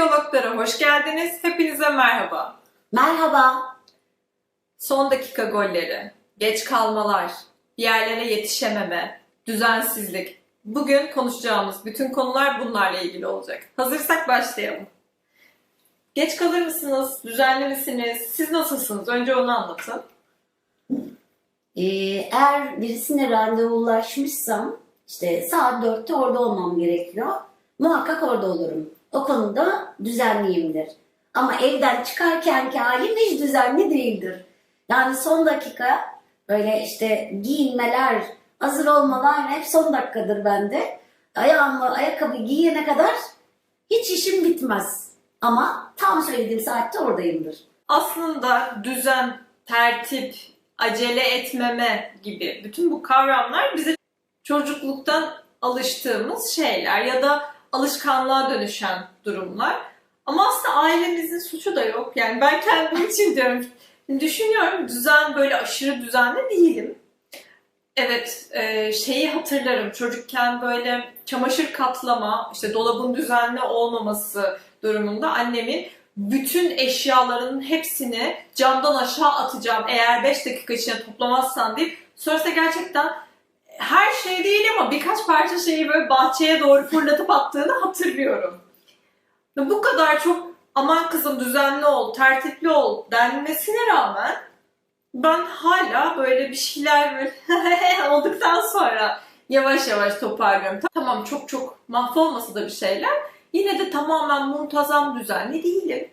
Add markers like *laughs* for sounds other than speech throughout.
Diyaloglara hoş geldiniz. Hepinize merhaba. Merhaba. Son dakika golleri, geç kalmalar, bir yerlere yetişememe, düzensizlik. Bugün konuşacağımız bütün konular bunlarla ilgili olacak. Hazırsak başlayalım. Geç kalır mısınız? Düzenli misiniz? Siz nasılsınız? Önce onu anlatın. Ee, eğer birisine randevulaşmışsam işte saat 4'te orada olmam gerekiyor. Muhakkak orada olurum. O konuda düzenliyimdir. Ama evden çıkarkenki halim hiç düzenli değildir. Yani son dakika böyle işte giyinmeler, hazır olmalar hep son dakikadır bende. Ayağımı, ayakkabı giyene kadar hiç işim bitmez. Ama tam söylediğim saatte oradayımdır. Aslında düzen, tertip, acele etmeme gibi bütün bu kavramlar bize çocukluktan alıştığımız şeyler ya da alışkanlığa dönüşen durumlar. Ama aslında ailemizin suçu da yok. Yani ben kendim için *laughs* diyorum. Düşünüyorum düzen böyle aşırı düzenli değilim. Evet e, şeyi hatırlarım çocukken böyle çamaşır katlama işte dolabın düzenli olmaması durumunda annemin bütün eşyalarının hepsini camdan aşağı atacağım eğer 5 dakika içinde toplamazsan deyip sonrasında gerçekten her şey değil ama birkaç parça şeyi böyle bahçeye doğru fırlatıp attığını hatırlıyorum. Bu kadar çok aman kızım düzenli ol, tertipli ol denmesine rağmen ben hala böyle bir şeyler böyle *laughs* olduktan sonra yavaş yavaş toparlıyorum. Tamam çok çok mahvolmasa da bir şeyler. Yine de tamamen muntazam düzenli değilim.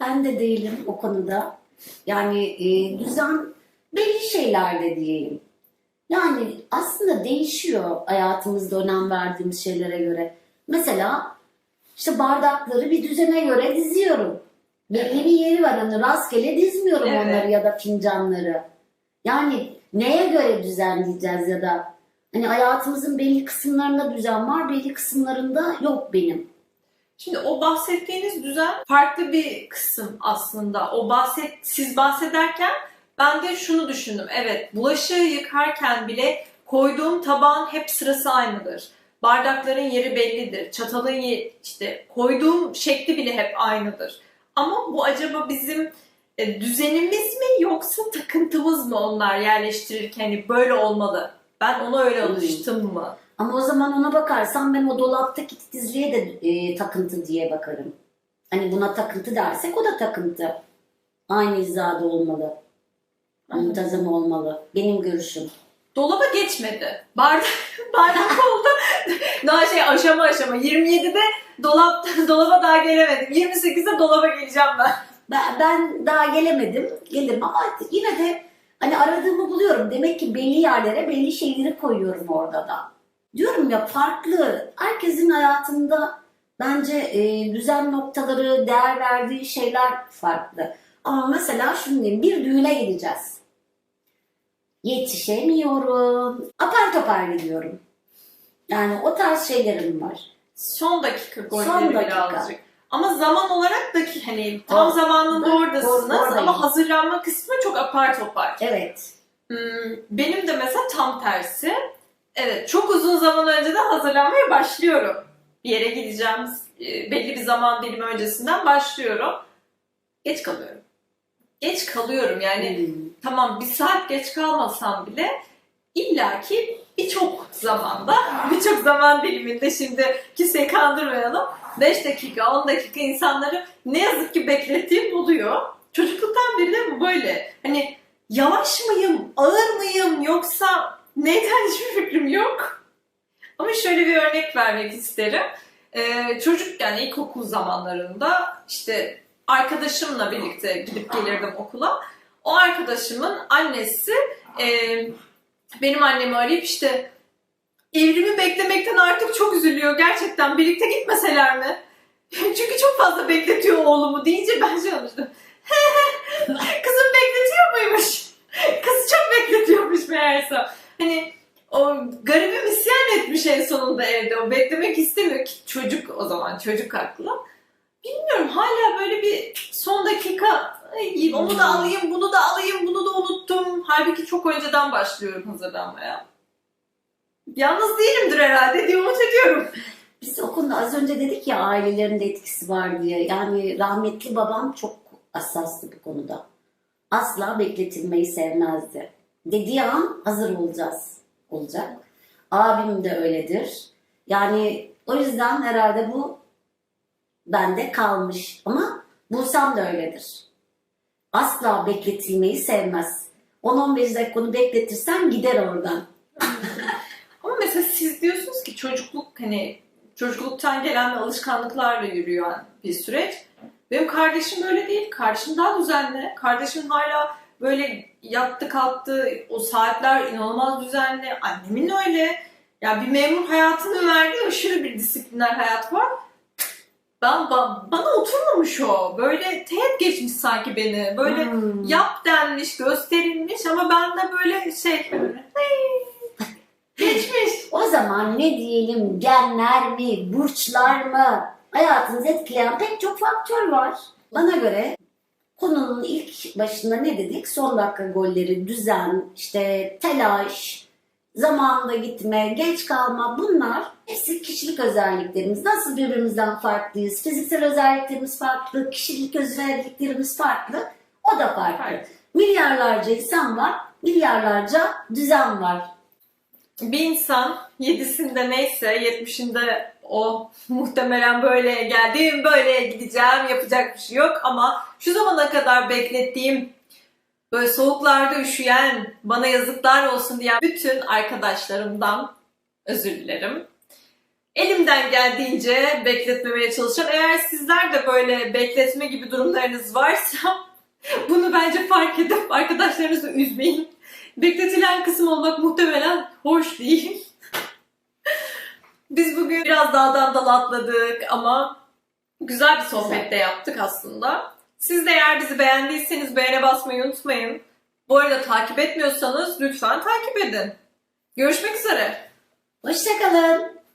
Ben de değilim o konuda. Yani e, düzen belli şeylerde diyeyim. Yani aslında değişiyor hayatımızda önem verdiğimiz şeylere göre. Mesela işte bardakları bir düzene göre diziyorum. Belli bir yeri var hani rastgele dizmiyorum Evet. onları ya da fincanları. Yani neye göre düzenleyeceğiz ya da hani hayatımızın belli kısımlarında düzen var, belli kısımlarında yok benim. Şimdi o bahsettiğiniz düzen farklı bir kısım aslında. O bahset siz bahsederken ben de şunu düşündüm. Evet, bulaşığı yıkarken bile koyduğum tabağın hep sırası aynıdır. Bardakların yeri bellidir. Çatalın işte koyduğum şekli bile hep aynıdır. Ama bu acaba bizim e, düzenimiz mi yoksa takıntımız mı onlar yerleştirirken hani böyle olmalı. Ben ona öyle alıştım mı? Ama o zaman ona bakarsan ben o dolaptaki titizliğe de e, takıntı diye bakarım. Hani buna takıntı dersek o da takıntı. Aynı hizada olmalı. Muntazam olmalı. Benim görüşüm. Dolaba geçmedi. Bardak, *laughs* bardak oldu. *laughs* Daha şey aşama aşama. 27'de dolap, *laughs* dolaba daha gelemedim. 28'de dolaba geleceğim ben. Ben, ben daha gelemedim. Gelirim ama yine de hani aradığımı buluyorum. Demek ki belli yerlere belli şeyleri koyuyorum orada da. Diyorum ya farklı. Herkesin hayatında bence e, düzen noktaları, değer verdiği şeyler farklı. Ama mesela şunu diyeyim. Bir düğüne gideceğiz. Yetişemiyorum. Apar topar gidiyorum. Yani o tarz şeylerim var. Son dakika golleri Son dakika. birazcık. Ama zaman olarak da ki hani tam Aa, zamanında ben oradasınız oradayım. ama hazırlanma kısmı çok apar topar. Evet. Hmm, benim de mesela tam tersi. Evet çok uzun zaman önceden hazırlanmaya başlıyorum. Bir yere gideceğim e, belli bir zaman dilimi öncesinden başlıyorum. Geç kalıyorum. Geç kalıyorum yani Hmm. tamam bir saat geç kalmasam bile illaki birçok zamanda, *laughs* birçok zaman diliminde şimdi kimseyi kandırmayalım. 5 dakika, 10 dakika insanları ne yazık ki beklettiğim oluyor. Çocukluktan beri de bu böyle. Hani yavaş mıyım, ağır mıyım yoksa neyden hiçbir fikrim yok. Ama şöyle bir örnek vermek isterim. Ee, çocukken ilkokul zamanlarında işte arkadaşımla birlikte gidip gelirdim okula. O arkadaşımın annesi e, benim annemi arayıp işte evrimi beklemekten artık çok üzülüyor. Gerçekten birlikte gitmeseler mi? *laughs* Çünkü çok fazla bekletiyor oğlumu deyince ben şey olmuştum. *laughs* Kızım bekletiyor muymuş? *laughs* Kızı çok bekletiyormuş meğerse. Hani o garibim isyan etmiş en sonunda evde. O beklemek istemiyor ki çocuk o zaman çocuk haklı. Bilmiyorum hala böyle bir son dakika "Ay, onu da alayım bunu da alayım bunu da unuttum. Halbuki çok önceden başlıyorum hazırlanmaya. Yalnız değilimdir herhalde diye umut ediyorum. Biz o konuda az önce dedik ya ailelerin de etkisi var diye. Yani rahmetli babam çok hassastı bu konuda. Asla bekletilmeyi sevmezdi. Dediği an hazır olacağız. Olacak. Abim de öyledir. Yani o yüzden herhalde bu bende kalmış. Ama Bursam da öyledir. Asla bekletilmeyi sevmez. 10-15 dakika onu bekletirsen gider oradan. *laughs* Ama mesela siz diyorsunuz ki çocukluk hani çocukluktan gelen alışkanlıklarla yürüyen bir süreç. Benim kardeşim böyle değil. Kardeşim daha düzenli. Kardeşim hala böyle yattı kalktı. O saatler inanılmaz düzenli. Annemin öyle. Ya bir memur hayatını verdiği aşırı bir disiplinler hayat var. Ben ba- bana oturmamış o. Böyle teğet geçmiş sanki beni. Böyle Hmm. yap denmiş, gösterilmiş ama ben de böyle şey geçmiş. O zaman ne diyelim genler mi, burçlar mı? Hayatınızı etkileyen pek çok faktör var. Bana göre konunun ilk başında ne dedik? Son dakika golleri, düzen, işte telaş, zamanında gitme, geç kalma bunlar hepsi kişilik özelliklerimiz. Nasıl birbirimizden farklıyız? Fiziksel özelliklerimiz farklı, kişilik özelliklerimiz farklı. O da farklı. Evet. Milyarlarca insan var, milyarlarca düzen var. Bir insan yedisinde neyse yetmişinde o muhtemelen böyle geldim böyle gideceğim yapacak bir şey yok ama şu zamana kadar beklettiğim böyle soğuklarda üşüyen bana yazıklar olsun diyen bütün arkadaşlarımdan özür dilerim. Elimden geldiğince bekletmemeye çalışacağım. Eğer sizler de böyle bekletme gibi durumlarınız varsa *laughs* bunu bence fark edip arkadaşlarınızı üzmeyin. Bekletilen kısım olmak muhtemelen hoş değil. Biz bugün biraz dağdan dala atladık ama güzel bir sohbet de yaptık aslında. Siz de eğer bizi beğendiyseniz beğene basmayı unutmayın. Bu arada takip etmiyorsanız lütfen takip edin. Görüşmek üzere. Hoşçakalın.